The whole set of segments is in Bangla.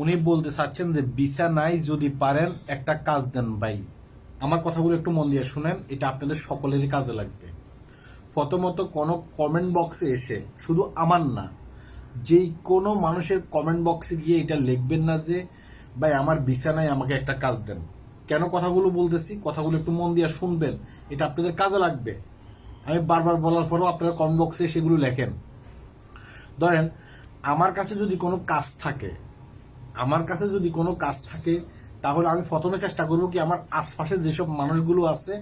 উনি বলতে চাচ্ছেন যে ভিসা নাই যদি পারেন, একটা কাজ দেন ভাই। আমার কথাগুলো একটু মন দিয়ে শুনেন, এটা আপনাদের সকলেরই কাজে লাগবে। প্রথমত, কোনো কমেন্ট বক্সে এসে, শুধু আমার না, যেই কোনো মানুষের কমেন্ট বক্সে গিয়ে এটা লিখবেন না যে, ভাই, আমার ভিসা নাই, আমাকে একটা কাজ দেন। কেন কথাগুলো বলতেছি? কথাগুলো একটু মন দিয়ে শুনবেন, এটা আপনাদের কাজে লাগবে। আমি বারবার বলার পরেও আপনারা কমেন্ট বক্সে সেগুলো লেখেন। ধরেন, আমার কাছে যদি কোনো কাজ থাকে আমার কাছে যদি কোনো কাজ থাকে, তাহলে আমি প্রথমে চেষ্টা করব কি আমার আশপাশে যেসব মানুষগুলো আছে,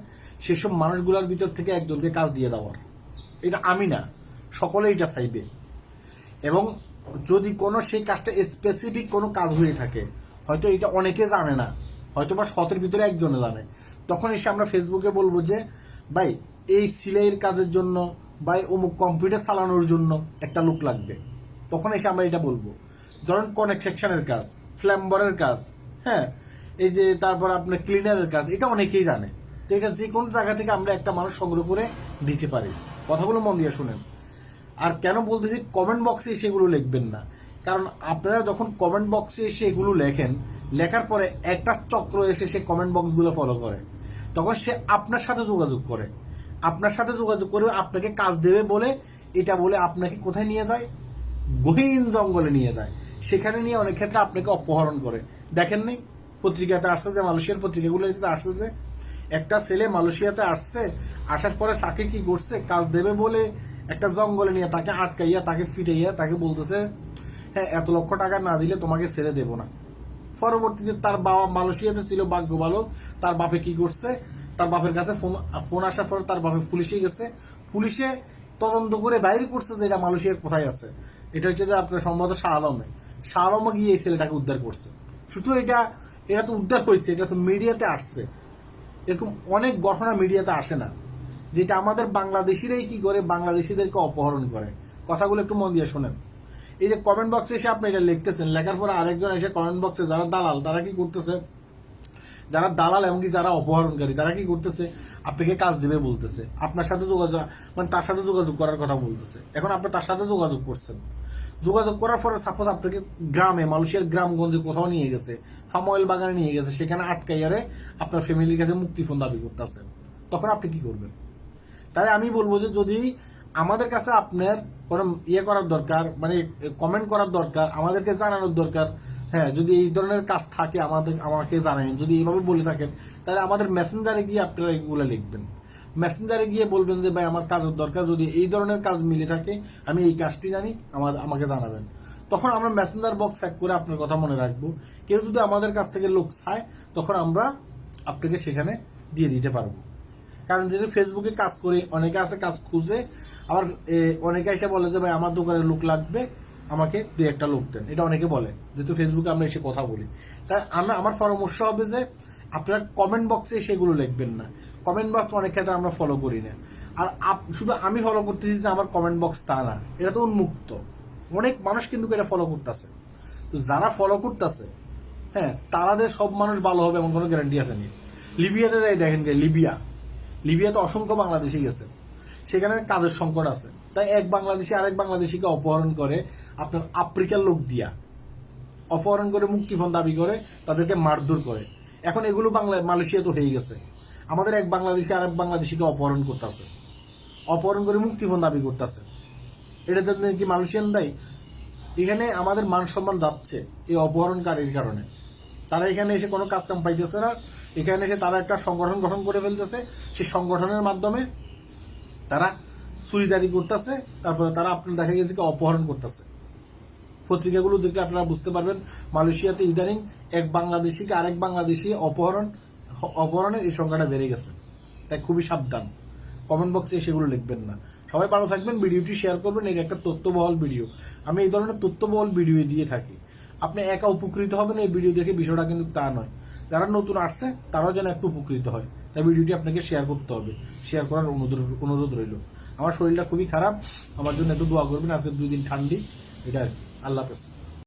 সেসব মানুষগুলোর ভিতর থেকে একজনকে কাজ দিয়ে দেওয়ার। এটা আমি না সকলে এটা চাইবে। এবং যদি কোনো সেই কাজটা স্পেসিফিক কোনো কাজ হয়ে থাকে, হয়তো এটা অনেকে জানে না হয়তো বা শতের ভিতরে একজনে জানে, তখন এসে আমরা ফেসবুকে বলব যে, ভাই, এই সিলাইয়ের কাজের জন্য বা অমুক কম্পিউটার চালানোর জন্য একটা লোক লাগবে। তখন এসে আমরা এটা বলব। ধরেন কনেক্ট সেকশনের কাজ ফ্ল্যাম্বরের কাজ হ্যাঁ? এই যে তারপর আপনার ক্লিনারের কাজ, এটা অনেকেই জানে। তো এটা যে কোনো জায়গা থেকে আমরা একটা মানুষ সংগ্রহ করে দিতে পারি। কথাগুলো মন দিয়ে শুনেন। আর কেন বলতেছি কমেন্ট বক্সে সেগুলো লিখবেন না। কারণ আপনারা যখন কমেন্ট বক্সে এসে এগুলো লেখেন, লেখার পরে একটা চক্র এসে সে কমেন্ট বক্সগুলো ফলো করে। তখন সে আপনার সাথে যোগাযোগ করে। আপনার সাথে যোগাযোগ করে আপনাকে কাজ দেবে বলে, এটা বলে আপনাকে কোথায় নিয়ে যায়? গহীন জঙ্গলে নিয়ে যায়। সেখানে নিয়ে অনেক ক্ষেত্রে আপনাকে অপহরণ করে। দেখেন নাই, পত্রিকাতে আসছে যে, মালয়েশিয়ার পত্রিকাগুলো আসছে যে একটা ছেলে মালয়েশিয়াতে আসছে, আসার পরে তাকে কি করছে, কাজ দেবে বলে একটা জঙ্গলে নিয়ে তাকে আটকাইয়া, তাকে ফিটাইয়া, তাকে বলতেছে হ্যাঁ এত লক্ষ টাকা না দিলে তোমাকে ছেড়ে দেব না। পরবর্তীতে তার বাবা মালয়েশিয়াতে ছিল, ভাগ্য ভালো। তার বাপে কি করছে, তার বাপের কাছে ফোন ফোন আসার পর তার বাপে পুলিশে গেছে। পুলিশে তদন্ত করে বাইরে করছে যে, এটা মালয়েশিয়ার কোথায় আছে। এটা হচ্ছে যে, আপনার সম্ভবত শাহ আলমে আলমে গিয়ে এই ছেলেটাকে উদ্ধার করছে। শুধু এটা এটা তো উদ্ধার হয়েছে এটা তো মিডিয়াতে আসছে। এরকম অনেক ঘটনা মিডিয়াতে আসে না। যেটা আমাদের বাংলাদেশিরাই কি করে? বাংলাদেশিদেরকে অপহরণ করে। কথাগুলো একটু মন দিয়ে শোনেন। এই যে কমেন্ট বক্সে এসে আপনি এটা লিখতেছেন, লেখার পরে আরেকজন এসে কমেন্ট বক্সে যারা দালাল, তারা কি করতেছে? যারা দালাল এমনকি যারা অপহরণকারী, তারা কি করতেছে? আপনাকে কাজ দেবে বলতেছে। আপনার সাথে যোগাযোগ মানে তার সাথে যোগাযোগ করার কথা বলতেছে। এখন আপনি তার সাথে যোগাযোগ করছেন। যোগাযোগ করার পরে সাপোজ আপনাকে গ্রামে, মালয়েশিয়ার গ্রামগঞ্জে কোথাও নিয়ে গেছে ফার্ম অয়েল বাগানে নিয়ে গেছে, সেখানে আটকাইয়ারে আপনার ফ্যামিলির কাছে মুক্তিপণ দাবি করতেছেন তখন আপনি কি করবেন? তাই আমি বলব যে যদি আমাদের কাছে আপনার কোনো ইয়ে করার দরকার মানে কমেন্ট করার দরকার, আমাদেরকে জানানোর দরকার হ্যাঁ যদি এই ধরনের কাজ থাকে আমাদের, আমাকে জানাবেন যদি এইভাবে বলে থাকেন, তাহলে আমাদের মেসেঞ্জারে গিয়ে আপনারা এগুলো লিখবেন। মেসেঞ্জারে গিয়ে বলবেন যে, ভাই, আমার কাজের দরকার। যদি এই ধরনের কাজ মিলে থাকে, আমি এই কাজটি জানি, আমার, আমাকে জানাবেন। তখন আমরা মেসেঞ্জার বক্স এক করে আপনার কথা মনে রাখব। কেউ যদি আমাদের কাছ থেকে লোক চায়, তখন আমরা আপনাকে সেখানে দিয়ে দিতে পারব। কারণ যদি ফেসবুকে কাজ করে, অনেকে আছে কাজ খুঁজে, আবার অনেকে এসে বলে যে, ভাই, আমার দোকানে লোক লাগবে, আমাকে দু একটা লোক দেন। এটা অনেকে বলে, যেহেতু ফেসবুকে আমরা এসে কথা বলি। তাই আমরা আমার পরামর্শ হবে যে, আপনার কমেন্ট বক্সে সেগুলো লিখবেন না। কমেন্ট বক্স অনেক ক্ষেত্রে আমরা ফলো করি না। আর শুধু আমি ফলো করতেছি যে আমার কমেন্ট বক্স তা না, এটা তো উন্মুক্ত। অনেক মানুষ কিন্তু এটা ফলো করতেছে। তো যারা ফলো করতেছে হ্যাঁ তারাদের সব মানুষ ভালো হবে এমন কোনো গ্যারান্টি আছে নি। লিবিয়াতে যাই, দেখেন যে লিবিয়া। লিবিয়াতে অসংখ্য বাংলাদেশি গেছে। সেখানে কাজের সংকট আছে। তাই এক বাংলাদেশি আরেক বাংলাদেশিকে অপহরণ করে আপনার আফ্রিকার লোক দিয়া, অপহরণ করে মুক্তিপণ দাবি করে তাদেরকে মারধর করে। এখন এগুলো বাংলা মালয়েশিয়া তো হয়ে গেছে। আমাদের এক বাংলাদেশি আরেক বাংলাদেশিকে অপহরণ করতেছে। অপহরণ করে মুক্তিপণ দাবি করতেছে। এটা জন্য কি মালয়েশিয়ান দায়ী, এখানে আমাদের মান সম্মান যাচ্ছে এই অপহরণকারীর কারণে। তারা এখানে এসে কোনো কাজ কাম পাইতেছে না। এখানে এসে তারা একটা সংগঠন গঠন করে ফেলতেছে। সেই সংগঠনের মাধ্যমে তারা চুরিদারি করতেছে, তারপরে তারা আপনার দেখা গেছে অপহরণ করতেছে। পত্রিকাগুলো দেখলে আপনারা বুঝতে পারবেন, মালয়েশিয়াতে ইদানিং এক বাংলাদেশিকে আরেক বাংলাদেশি অপহরণ অপহরণের এই সংখ্যাটা বেড়ে গেছে। তাই খুবই সাবধান। কমেন্ট বক্সে সেগুলো লিখবেন না। সবাই ভালো থাকবেন, ভিডিওটি শেয়ার করবেন, এটা একটা তথ্যবহল ভিডিও আমি এই ধরনের তথ্যবহল ভিডিও দিয়ে থাকি। আপনি একা উপকৃত হবেন এই ভিডিও দেখে, বিষয়টা কিন্তু তা নয়। যারা নতুন আসছে, তারাও যেন একটু উপকৃত হয়। তাই ভিডিওটি আপনাকে শেয়ার করতে হবে। শেয়ার করার অনুরোধ অনুরোধ রইল। আমার শরীরটা খুবই খারাপ, আমার জন্য একটু দোয়া করবেন, আজকে দুই দিন ঠান্ডি। এটা। আল্লাহ হাফেজ।